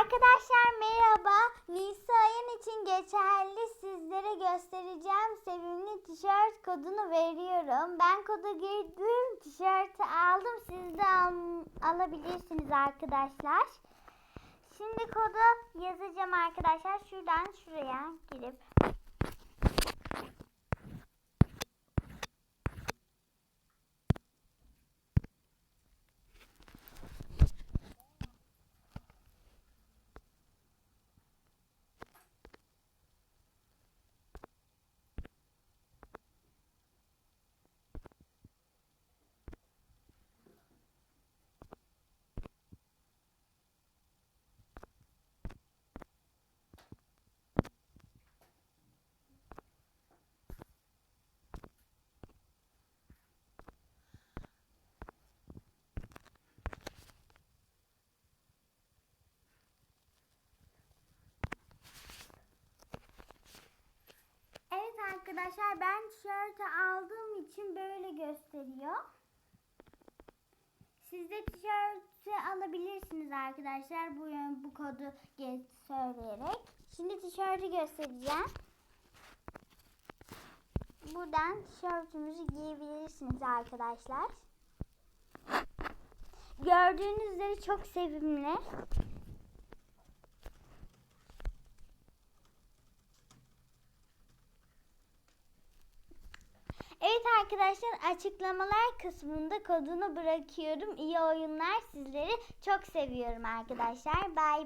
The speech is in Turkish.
Arkadaşlar merhaba. Nisan'ın için geçerli sizlere göstereceğim sevimli tişört kodunu veriyorum. Ben kodu girdim, tişörtü aldım. Siz de al- alabilirsiniz arkadaşlar. Şimdi kodu yazacağım arkadaşlar. Şuradan şuraya girip Evet arkadaşlar ben tişörtü aldığım için böyle gösteriyor. Siz de tişörtü alabilirsiniz arkadaşlar bu bu kodu söyleyerek. Şimdi tişörtü göstereceğim. Buradan tişörtümüzü giyebilirsiniz arkadaşlar. Gördüğünüz üzere çok sevimli. Evet arkadaşlar açıklamalar kısmında kodunu bırakıyorum. İyi oyunlar sizleri çok seviyorum arkadaşlar. Bay